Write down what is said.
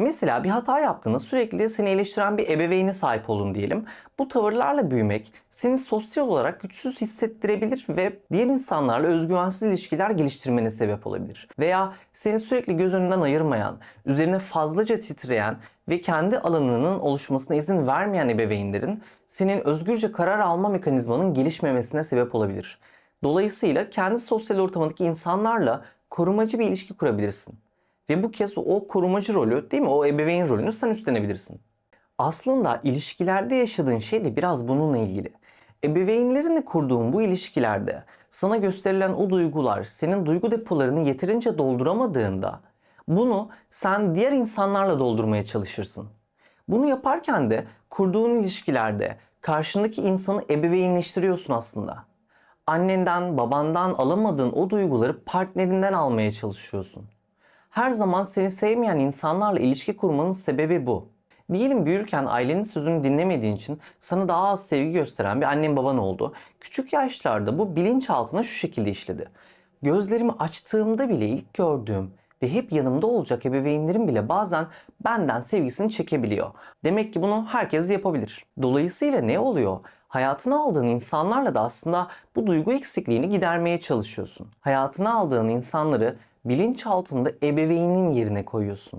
Mesela bir hata yaptığında sürekli seni eleştiren bir ebeveyne sahip olun diyelim. Bu tavırlarla büyümek seni sosyal olarak güçsüz hissettirebilir ve diğer insanlarla özgüvensiz ilişkiler geliştirmene sebep olabilir. Veya seni sürekli göz önünden ayırmayan, üzerine fazlaca titreyen ve kendi alanının oluşmasına izin vermeyen ebeveynlerin senin özgürce karar alma mekanizmanın gelişmemesine sebep olabilir. Dolayısıyla kendi sosyal ortamındaki insanlarla korumacı bir ilişki kurabilirsin. Ve bu kez o korumacı rolü değil mi? O ebeveyn rolünü sen üstlenebilirsin. Aslında ilişkilerde yaşadığın şey de biraz bununla ilgili. Ebeveynlerinle kurduğun bu ilişkilerde sana gösterilen o duygular senin duygu depolarını yeterince dolduramadığında bunu sen diğer insanlarla doldurmaya çalışırsın. Bunu yaparken de kurduğun ilişkilerde karşındaki insanı ebeveynleştiriyorsun aslında. Annenden, babandan alamadığın o duyguları partnerinden almaya çalışıyorsun. Her zaman seni sevmeyen insanlarla ilişki kurmanın sebebi bu. Diyelim büyürken ailenin sözünü dinlemediğin için sana daha az sevgi gösteren bir annen baban oldu. Küçük yaşlarda bu bilinçaltına şu şekilde işledi. Gözlerimi açtığımda bile ilk gördüğüm ve hep yanımda olacak ebeveynlerim bile bazen benden sevgisini çekebiliyor. Demek ki bunu herkes yapabilir. Dolayısıyla ne oluyor? Hayatına aldığın insanlarla da aslında bu duygu eksikliğini gidermeye çalışıyorsun. Hayatına aldığın insanları bilinçaltında ebeveynin yerine koyuyorsun.